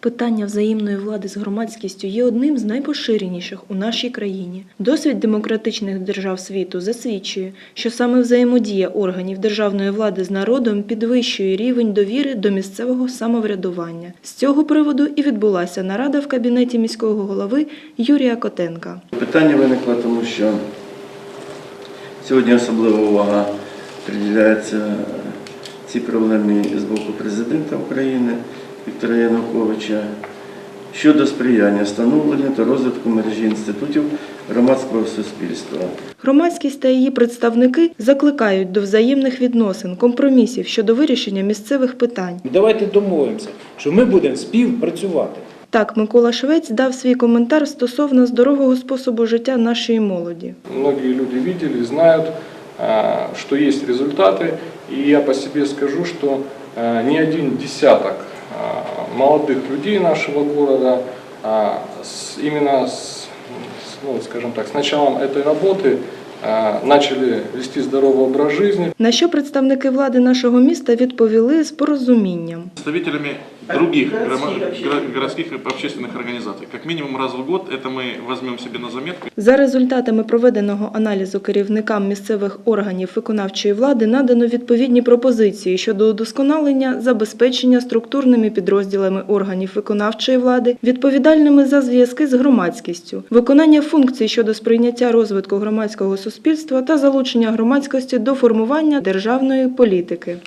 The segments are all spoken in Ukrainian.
питання взаємної влади з громадськістю є одним з найпоширеніших у нашій країні. Досвід демократичних держав світу засвідчує, що саме взаємодія органів державної влади з народом підвищує рівень довіри до місцевого самоврядування. З цього приводу і відбулася нарада в кабінеті міського голови Юрія Котенка. Питання виникло, тому що сьогодні особлива увага приділяється цій проблемі з боку президента України Віктора Януковича щодо сприяння становленню та розвитку мережі інститутів громадського суспільства. Громадськість та її представники закликають до взаємних відносин, компромісів щодо вирішення місцевих питань. Давайте домовимося, що ми будемо співпрацювати. Так, Микола Швець дав свій коментар стосовно здорового способу життя нашої молоді. Многие люди видели, знают, а, что есть результаты. И я по себе скажу, что а, не один десяток молодых людей нашего города а, с- именно с, с, ну, скажем так, с началом этой работы а, начали вести здоровый образ жизни, На що представники влади нашого міста відповіли з порозумінням. представителями других грома- гро- городских и общественных организаций. Как минимум раз в год это мы возьмем себе на заметку. За результатами проведеного аналізу керівникам місцевих органів виконавчої влади надано відповідні пропозиції щодо удосконалення забезпечення структурними підрозділами органів виконавчої влади, відповідальними за зв'язки з громадськістю, виконання функцій щодо сприйняття розвитку громадського суспільства та залучення громадськості до формування державної політики.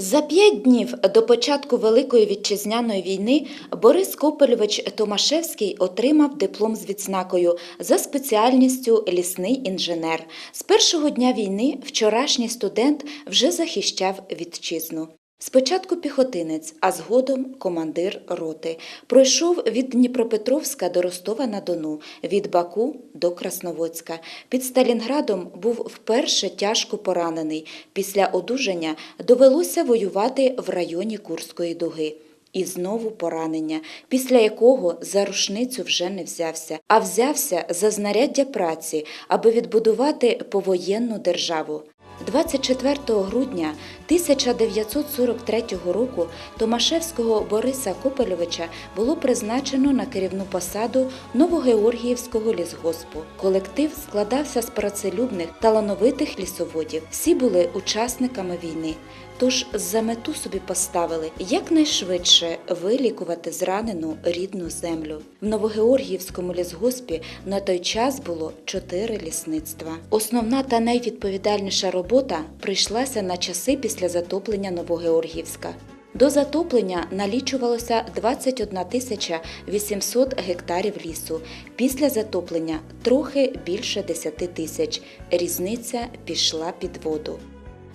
За п'ять днів до початку Великої вітчизняної війни Борис Копельович Томашевський отримав диплом з відзнакою за спеціальністю лісний інженер. З першого дня війни вчорашній студент вже захищав вітчизну. Спочатку піхотинець, а згодом командир роти. Пройшов від Дніпропетровська до Ростова-на-Дону, від Баку до Красноводська. Під Сталінградом був вперше тяжко поранений. Після одужання довелося воювати в районі Курської дуги. І знову поранення, після якого за рушницю вже не взявся, а взявся за знаряддя праці, аби відбудувати повоєнну державу. 24 грудня 1943 року Томашевського Бориса Копельовича було призначено на керівну посаду Новогеоргіївського лісгоспу. Колектив складався з працелюбних талановитих лісоводів. Всі були учасниками війни. Тож за мету собі поставили якнайшвидше вилікувати зранену рідну землю. В Новогеоргіївському лісгоспі на той час було чотири лісництва. Основна та найвідповідальніша робота прийшлася на часи після затоплення Новогеоргіївська. До затоплення налічувалося 21 тисяча 800 гектарів лісу. Після затоплення трохи більше 10 тисяч. Різниця пішла під воду.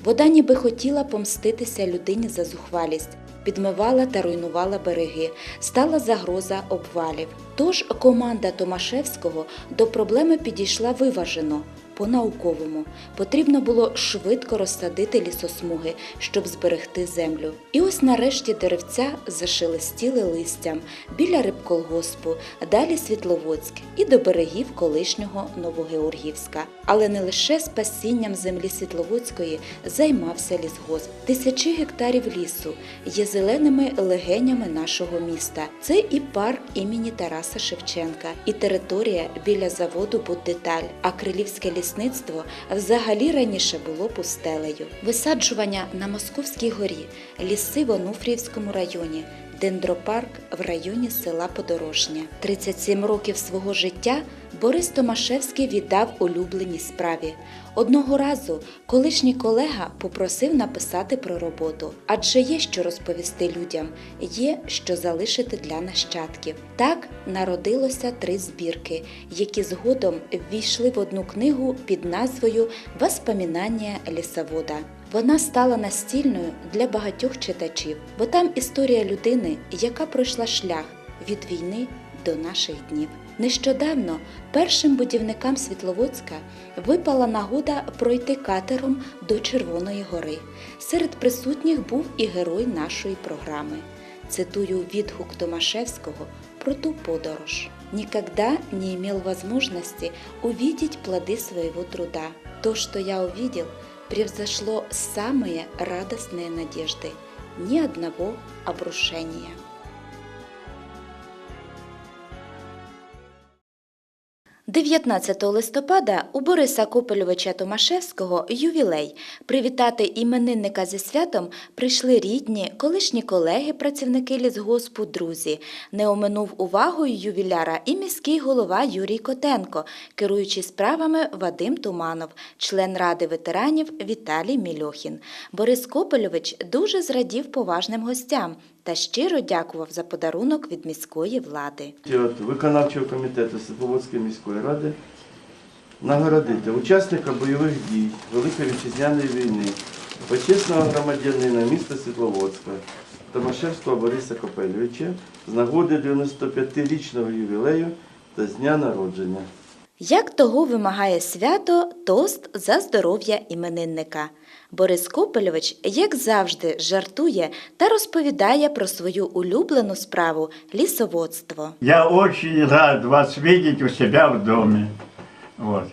Вода ніби хотіла помститися людині за зухвалість, підмивала та руйнувала береги, стала загроза обвалів. Тож команда Томашевського до проблеми підійшла виважено. По-науковому потрібно було швидко розсадити лісосмуги, щоб зберегти землю. І ось нарешті деревця зашелестіли листям біля рибколгоспу, далі Світловодськ і до берегів колишнього Новогеоргівська. Але не лише спасінням землі Світловодської займався лісгосп. Тисячі гектарів лісу є зеленими легенями нашого міста. Це і парк імені Тараса Шевченка, і територія біля заводу Буддеталь. А Крилівське лісництво взагалі раніше було пустелею. Висаджування на Московській горі, ліси в Онуфріївському районі. Дендропарк в районі села Подорожня. 37 років свого життя Борис Томашевський віддав улюбленій справі. Одного разу колишній колега попросив написати про роботу, адже є що розповісти людям, є що залишити для нащадків. Так народилося три збірки, які згодом ввійшли в одну книгу під назвою Воспоминання лісовода. Вона стала настільною для багатьох читачів, бо там історія людини, яка пройшла шлях від війни до наших днів. Нещодавно першим будівникам Світловодська випала нагода пройти катером до Червоної гори. Серед присутніх був і герой нашої програми. Цитую відгук Томашевского про ту подорож. «Никогда не имел возможности увидеть плоды своего труда. То, что я увидел, превзошло самые радостные надежды. Ни одного обрушения». 19 листопада у Бориса Копельовича Томашевського ювілей. Привітати іменинника зі святом прийшли рідні, колишні колеги, працівники лісгоспу, друзі. Не оминув увагою ювіляра і міський голова Юрій Котенко, керуючий справами Вадим Туманов, член ради ветеранів Віталій Мільохін. Борис Копельович дуже зрадів поважним гостям та щиро дякував за подарунок від міської влади. От виконавчого комітету Світловодської міської ради нагородити учасника бойових дій Великої вітчизняної війни, почесного громадянина міста Світловодська Томашевського Бориса Копельовича з нагоди 95-річного ювілею та з дня народження. Як того вимагає свято, тост за здоров'я іменинника. Борис Копельович, як завжди, жартує та розповідає про свою улюблену справу лісоводство. Я дуже рад вас бачити у себя в доме. Вот.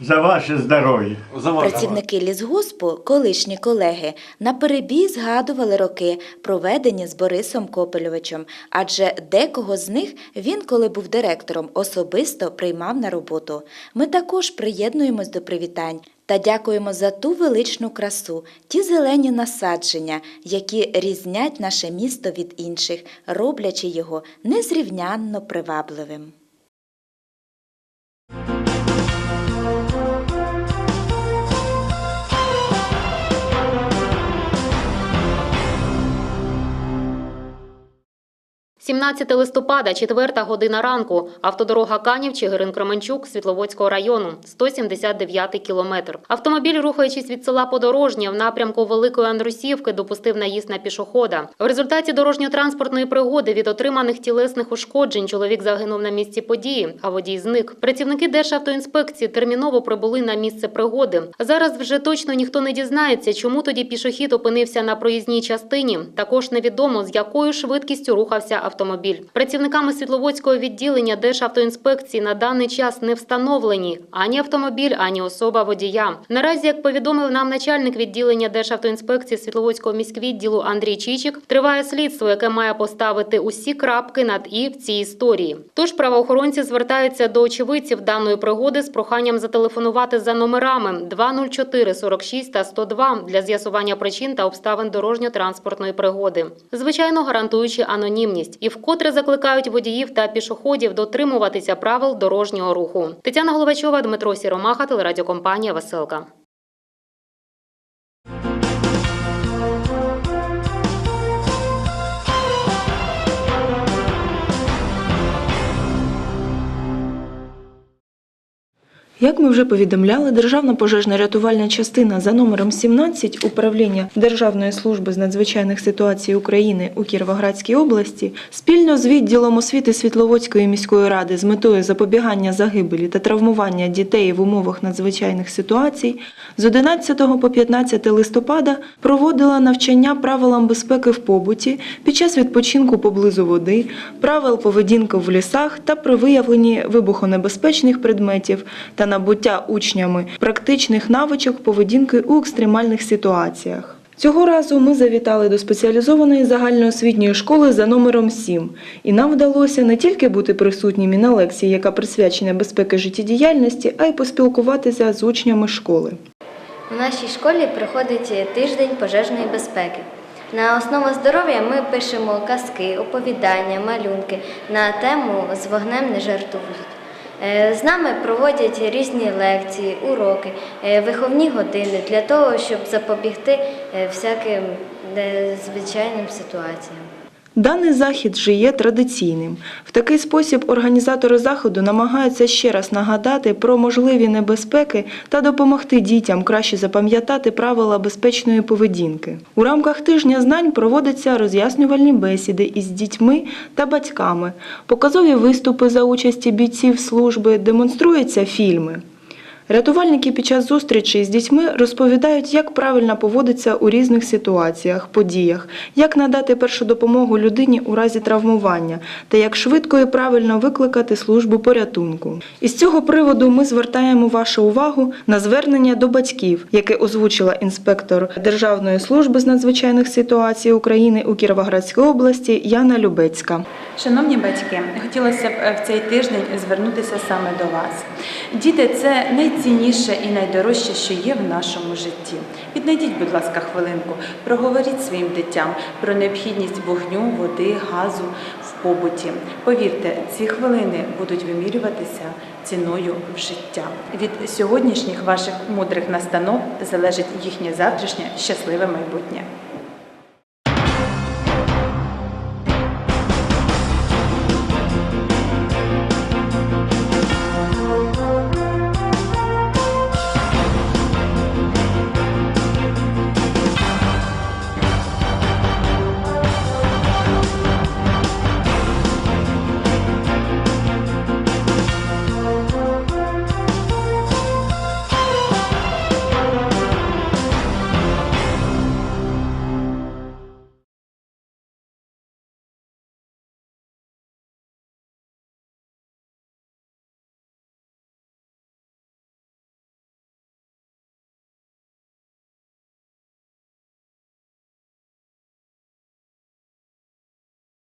За ваше здоровье. Працівники лісгоспу, колишні колеги, наперебій згадували роки, проведені з Борисом Копельовичем, адже декого з них він, коли був директором, особисто приймав на роботу. Ми також приєднуємось до привітань та дякуємо за ту величну красу, ті зелені насадження, які різнять наше місто від інших, роблячи його незрівнянно привабливим. – 17 листопада, 4 година ранку. Автодорога Канів Чигирин Кременчук Світловодського району, 179 кілометр. Автомобіль, рухаючись від села Подорожнє в напрямку Великої Андрусівки, допустив наїзд на пішохода. В результаті дорожньо-транспортної пригоди від отриманих тілесних ушкоджень чоловік загинув на місці події, а водій зник. Працівники Державтоінспекції терміново прибули на місце пригоди. Зараз вже точно ніхто не дізнається, чому тоді пішохід опинився на проїзній частині. Також невідомо, з якою швидкістю рухався автомобіль. Працівниками Світловодського відділення Державтоінспекції на даний час не встановлені ані автомобіль, ані особа водія. Наразі, як повідомив нам начальник відділення Державтоінспекції Світловодського міськвідділу Андрій Чичик, триває слідство, яке має поставити усі крапки над і в цій історії. Тож правоохоронці звертаються до очевидців даної пригоди з проханням зателефонувати за номерами 204 46 та 102 для з'ясування причин та обставин дорожньо-транспортної пригоди. Звичайно, гарантуючи анонімність вкотре закликають водіїв та пішоходів дотримуватися правил дорожнього руху. Тетяна Головачова, Дмитро Сіромаха, телерадіокомпанія Веселка. Як ми вже повідомляли, Державна пожежна рятувальна частина за номером 17 управління Державної служби з надзвичайних ситуацій України у Кіровоградській області спільно з відділом освіти Світловодської міської ради з метою запобігання загибелі та травмування дітей в умовах надзвичайних ситуацій з 11 по 15 листопада проводила навчання правилам безпеки в побуті під час відпочинку поблизу води, правил поведінки в лісах та при виявленні вибухонебезпечних предметів та набуття учнями практичних навичок поведінки у екстремальних ситуаціях. Цього разу ми завітали до спеціалізованої загальноосвітньої школи за номером 7, і нам вдалося не тільки бути присутніми на лекції, яка присвячена безпеки життєдіяльності, а й поспілкуватися з учнями школи. У нашій школі проходить тиждень пожежної безпеки. На основу здоров'я ми пишемо казки, оповідання, малюнки на тему з вогнем не жартують. Е, З нами проводять різні лекції, уроки, е, виховні години для того, щоб запобігти е, всяким незвичайним ситуаціям. Даний захід же є традиційним. В такий спосіб організатори заходу намагаються ще раз нагадати про можливі небезпеки та допомогти дітям краще запам'ятати правила безпечної поведінки. У рамках тижня знань проводяться роз'яснювальні бесіди із дітьми та батьками, показові виступи за участі бійців служби, демонструються фільми. Рятувальники під час зустрічі з дітьми розповідають, як правильно поводитися у різних ситуаціях, подіях, як надати першу допомогу людині у разі травмування та як швидко і правильно викликати службу порятунку. Із цього приводу ми звертаємо вашу увагу на звернення до батьків, яке озвучила інспектор Державної служби з надзвичайних ситуацій України у Кіровоградській області Яна Любецька. Шановні батьки, хотілося б е, в цей тиждень звернутися саме до вас. Діти це найцінніше і найдорожче, що є в нашому житті. Віднайдіть, будь ласка, хвилинку, проговоріть своїм дитям про необхідність вогню, води, газу в побуті. Повірте, ці хвилини будуть вимірюватися ціною в життя. Від сьогоднішніх ваших мудрих настанов залежить їхнє завтрашнє щасливе майбутнє.